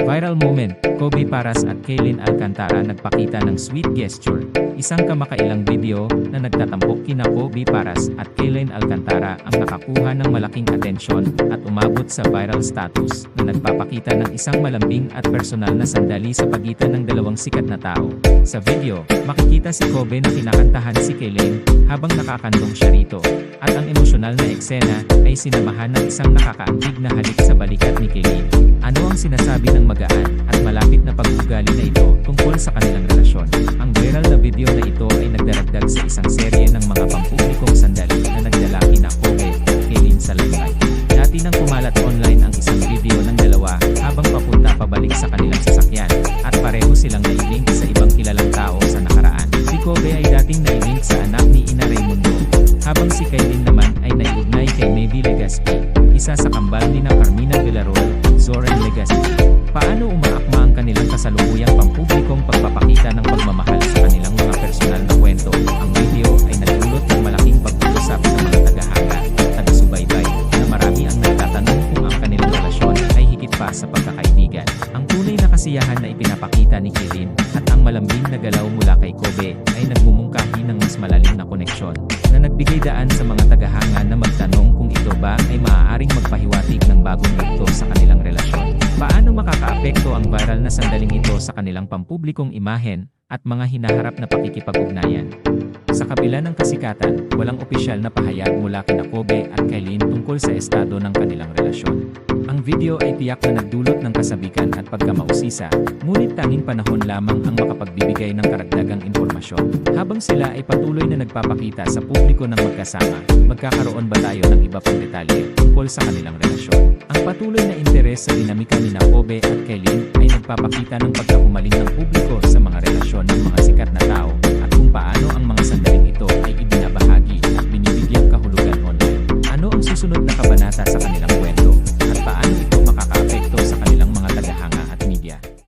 Viral moment, Kobe Paras at Kaylin Alcantara nagpakita ng sweet gesture. Isang kamakailang video na nagtatampok kina Kobe Paras at Kaylin Alcantara ang nakakuha ng malaking atensyon at umabot sa viral status na nagpapakita ng isang malambing at personal na sandali sa pagitan ng dalawang sikat na tao. Sa video, makikita si Kobe na kinakantahan si Kaylin habang nakakandong siya rito. At ang emosyonal na eksena ay sinamahan ng isang nakakaantig na halik sa balikat ni Kaylin. Ano ang sinasabi ng magaan at malapit na pag-ugali na ito tungkol sa kanilang relasyon? Ang viral na video na ito ay nagdaragdag sa isang serye ng mga pampublikong sandali na nagdala kina Kobe at Kaylin sa limelight. Dati nang kumalat online ang isang video ng dalawa habang papunta pabalik sa kanilang Dating nailink sa anak ni Ina Raimundo, habang si Kaylin naman ay naiugnay kay Maybe Legaspi, isa sa kambal ni na Carmina Villarol at Zoran Legaspi. Paano umaakma ang kanilang kasalukuyang pampublikong pagpapakita ng pagmamahal sa kanilang mga personal na kwento? Ang video ay nagdulot ng malaking pag-uusap sa mga tagahanga at taga-subaybay na marami ang nagtatanong kung ang kanilang relasyon ay higit pa sa pagkakaibigan. Ang tunay na kasiyahan na ipinapakita ni Kirin at ang malambing na galaw mula kay Kobe ay nagmumungkahi koneksyon na nagbigay daan sa mga tagahanga na magtanong kung ito ba ay maaaring magpahiwatig ng bagong yugto sa kanilang relasyon. Paano makakaapekto ang viral na sandaling ito sa kanilang pampublikong imahen at mga hinaharap na pakikipag-ugnayan? Sa kabila ng kasikatan, walang opisyal na pahayag mula kina Kobe at Kailin tungkol sa estado ng kanilang relasyon. Ang video ay tiyak na nagdulot ng kasabikan at pagkamausisa, ngunit tanging panahon lamang ang makapagbibigay ng karagdagang impormasyon. Habang sila ay patuloy na nagpapakita sa publiko ng magkasama, magkakaroon ba tayo ng iba pang detalye tungkol sa kanilang relasyon? Ang patuloy na interes sa dinamika ni na Kobe at Kailin ay nagpapakita ng pagkahumaling ng publiko sa mga relasyon